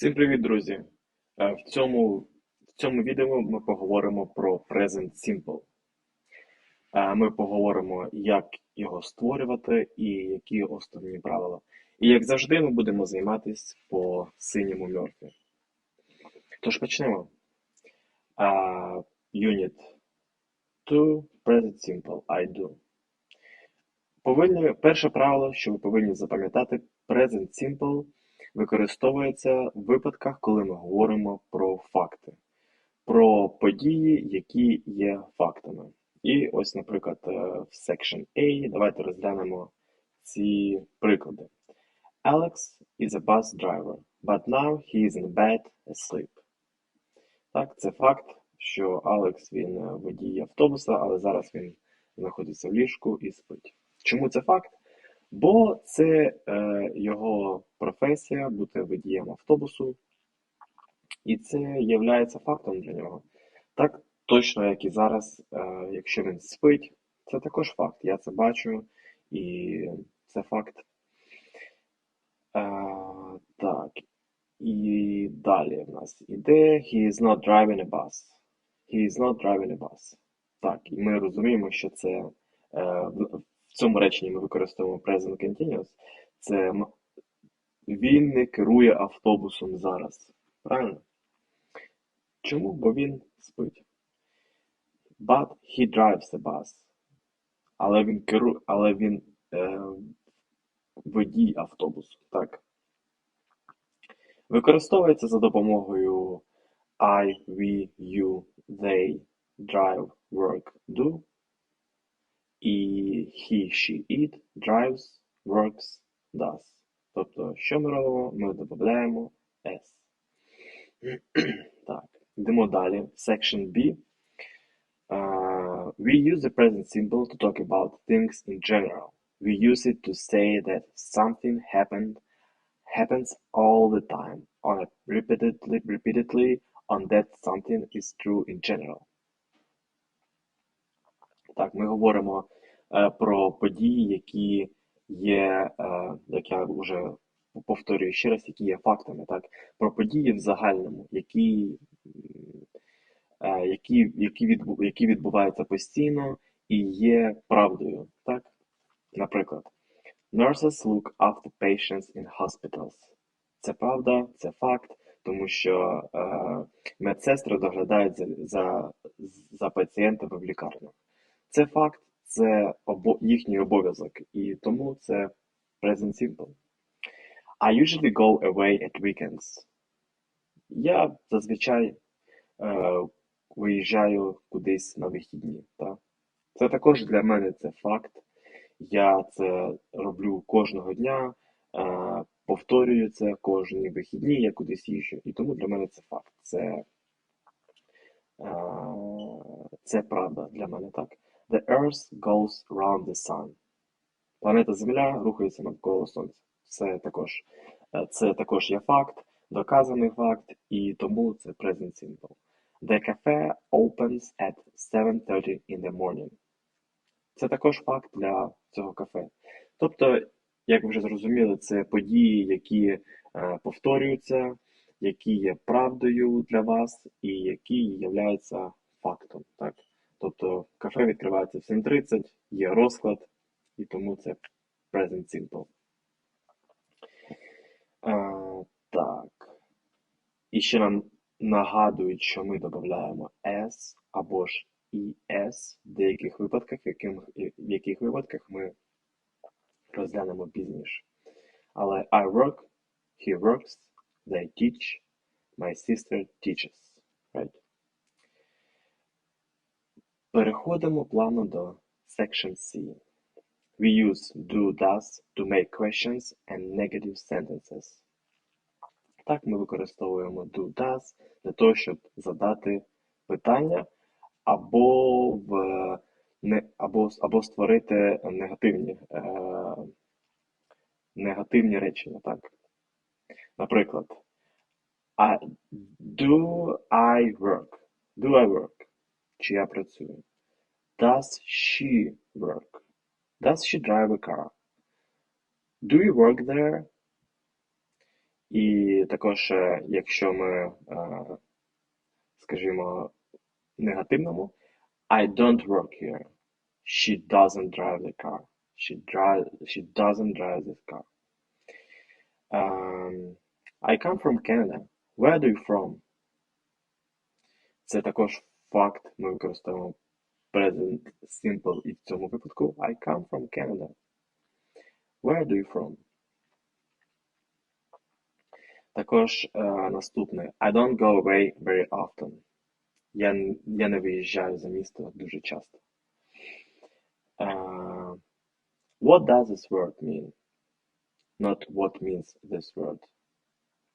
Всім привіт, друзі! Е, В цьому, в цьому відео ми поговоримо про Present Simple. Е, Ми поговоримо, як його створювати і які основні правила. І як завжди, ми будемо займатися по синьому мертві. Тож почнемо. Е, Unit 2 Present Simple I do. Повинні, перше правило, що ви повинні запам'ятати, Present Simple використовується в випадках, коли ми говоримо про факти, про події, які є фактами. І ось, наприклад, е, в Section A давайте розглянемо ці приклади. Alex is a bus driver, but now he is in bed asleep. Так, це факт, що Алекс він е, водій автобуса, але зараз він знаходиться в ліжку і спить. Чому це факт? Бо це е, його професія бути водієм автобусу, і це є фактом для нього. Так точно, як і зараз, е, якщо він спить, це також факт. Я це бачу, і це факт. Е, так. І далі в нас іде He is not driving a bus. He is not driving a bus. Так, і ми розуміємо, що це е, в в цьому реченні ми використовуємо present continuous. Це він не керує автобусом зараз. Правильно? Чому? Бо він спить. But he drives the bus. Але він керує, але він е, водій автобусу. Так. Використовується за допомогою I, we, you, they, drive, work, do. І he, she, it, drives, works, does. Тобто, що ми робимо? Ми додаємо S. так, йдемо далі. Section B. Uh, we use the present simple to talk about things in general. We use it to say that something happened happens all the time, on a repeatedly, repeatedly, on that something is true in general. Так, ми говоримо е, про події, які є, е, як я вже повторюю ще раз, які є фактами, так, про події в загальному, які, е, які, які, відбу, які відбуваються постійно і є правдою. Так? Наприклад, nurses look after patients in hospitals. Це правда, це факт, тому що е, медсестри доглядають за, за, за пацієнтами в лікарнях. Це факт, це обо... їхній обов'язок, і тому це present simple. I usually go away at weekends. Я зазвичай е, виїжджаю кудись на вихідні. Так? Це також для мене це факт. Я це роблю кожного дня, е, повторюю це кожні вихідні, я кудись їжджу. І тому для мене це факт. Це, е, це правда для мене так. The Earth goes round the sun. Планета Земля рухається навколо Сонця. Це також, е, це також є факт, доказаний факт, і тому це present simple. The cafe opens at 7.30 in the morning. Це також факт для цього кафе. Тобто, як ви вже зрозуміли, це події, які е, повторюються, які є правдою для вас і які являються фактом. Так? Тобто кафе відкривається в 7.30, є розклад, і тому це present simple. А, так. І ще нам нагадують, що ми додаємо S або ж ES в деяких випадках, в яких, в яких випадках ми розглянемо пізніше. Але I work, he works, they teach, my sister teaches. Right? Переходимо плавно до Section C. We use do, does to make questions and negative sentences. Так, ми використовуємо do, does для того, щоб задати питання або в, не, або, або створити негативні, е, негативні речення. Так. Наприклад, I, do I work? Do I work? Чи я працюю? Does she work? Does she drive a car? Do you work there? І також, е, якщо ми, е, скажімо, негативному, I don't work here. She doesn't drive the car. She drive, she doesn't drive this car. Um, I come from Canada. Where are you from? Це також факт. Ми використовуємо present simple і в цьому випадку I come from Canada. Where are you from? Також е, наступне I don't go away very often. Я, я не виїжджаю за місто дуже часто. Uh, what does this word mean? Not what means this word.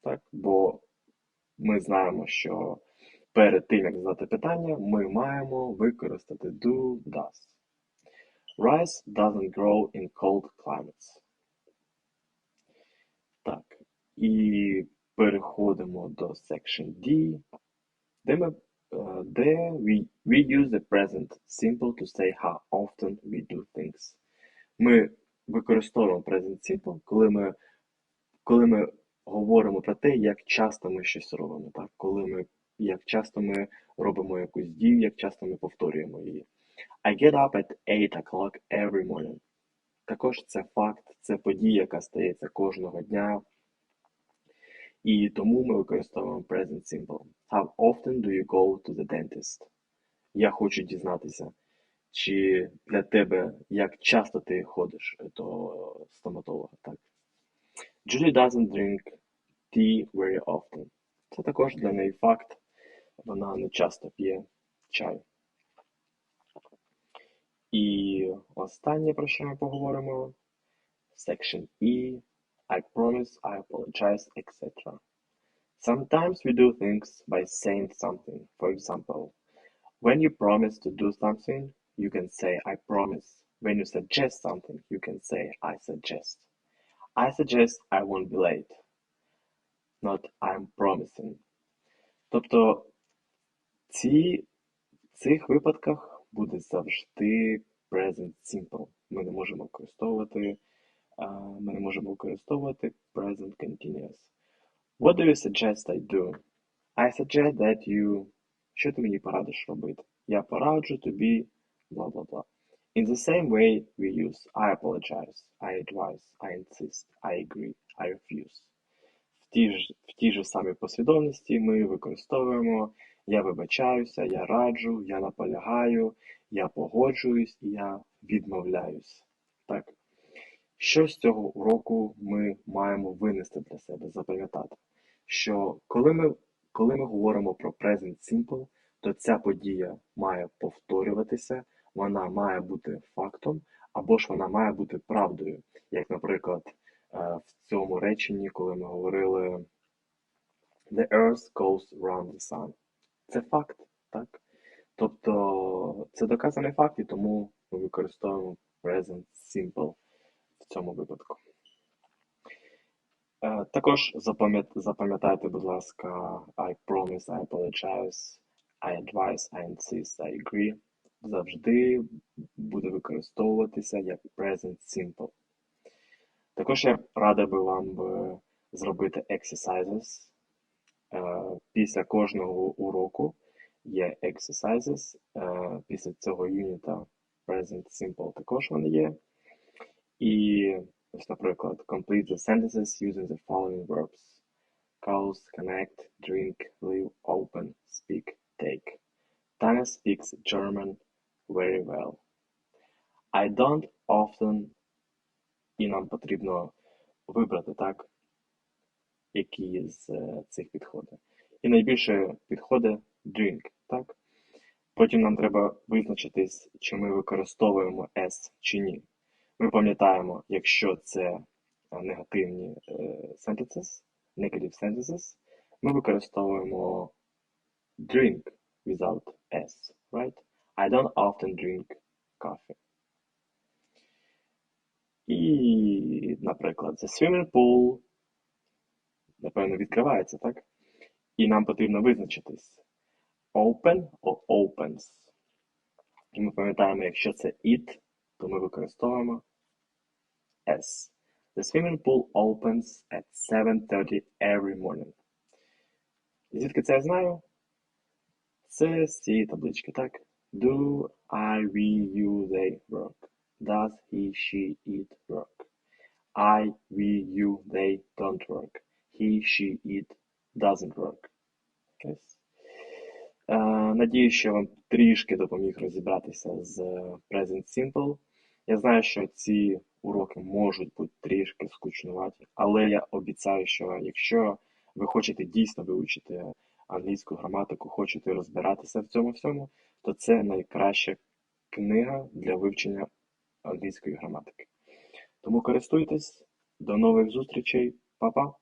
Так? Бо ми знаємо, що перед тим, як задати питання, ми маємо використати do, does. Rice doesn't grow in cold climates. Так. І переходимо до section D, де ми де we, we use the present simple to say how often we do things. Ми використовуємо present simple, коли ми коли ми говоримо про те, як часто ми щось робимо, так? коли ми, як часто ми робимо якусь дію, як часто ми повторюємо її. I get up at 8 o'clock every morning. Також це факт, це подія, яка стається кожного дня. І тому ми використовуємо present simple. How often do you go to the dentist? Я хочу дізнатися, чи для тебе як часто ти ходиш до стоматолога, так? Julie doesn't drink tea very often. Це також для неї факт. Вона не часто п'є чай. І останнє, про що ми поговоримо, section E. I promise, I apologize, etc. Sometimes we do things by saying something. For example, when you promise to do something, you can say I promise. When you suggest something, you can say I suggest. I suggest I won't be late. Not I'm promising. Тобто ці, в цих випадках буде завжди present simple. Ми не можемо використовувати, ми не можемо використовувати present continuous. What do you suggest I do? I suggest that you. Що ти мені порадиш робити? Я пораджу тобі blah blah blah. In the same way we use I apologize, I advise, I insist, I agree, I refuse. В тій ж, в тій ж самій послідовності ми використовуємо я вибачаюся, я раджу, я наполягаю, я погоджуюсь я відмовляюсь. Так. Що з цього уроку ми маємо винести для себе, запам'ятати? Що коли ми коли ми говоримо про Present Simple, то ця подія має повторюватися, вона має бути фактом, або ж вона має бути правдою. Як, наприклад, в цьому реченні, коли ми говорили The Earth goes round the sun. Це факт, так? Тобто це доказаний факт, і тому ми використовуємо Present Simple в цьому випадку. Е, також запам'ятайте, будь ласка, I promise, I apologize, I advise, I insist, I agree. Завжди буде використовуватися як present simple. Також я радий би вам зробити exercises. Е, після кожного уроку є exercises. Е, після цього юніта present simple також вони є. І ось, наприклад, complete the sentences using the following verbs. Calls, connect, drink, live, open, speak, take. Tanya speaks German very well. I don't often і нам потрібно вибрати, так, які з цих підходить. І найбільше підходить drink, так? Потім нам треба визначитись, чи ми використовуємо S чи ні. Ми пам'ятаємо, якщо це негативні sentences, negative sentences, ми використовуємо drink without S, right? I don't often drink coffee. І, наприклад, the swimming pool, напевно, відкривається, так? І нам потрібно визначитись open or opens. І ми пам'ятаємо, якщо це it, то ми використовуємо S. The swimming pool opens at 7.30 every morning. Звідки це я знаю? Це з цієї таблички, так? Do, I, we, you, they work. Does he, she, it work? I, we, you, they don't work. He, she, it doesn't work. Ось. Е, Надію, що вам трішки допоміг розібратися з е, Present Simple. Я знаю, що ці уроки можуть бути трішки скучнуваті, але я обіцяю, що якщо ви хочете дійсно вивчити англійську граматику, хочете розбиратися в цьому всьому, то це найкраща книга для вивчення англійської граматики. Тому користуйтесь, до нових зустрічей, Па-па!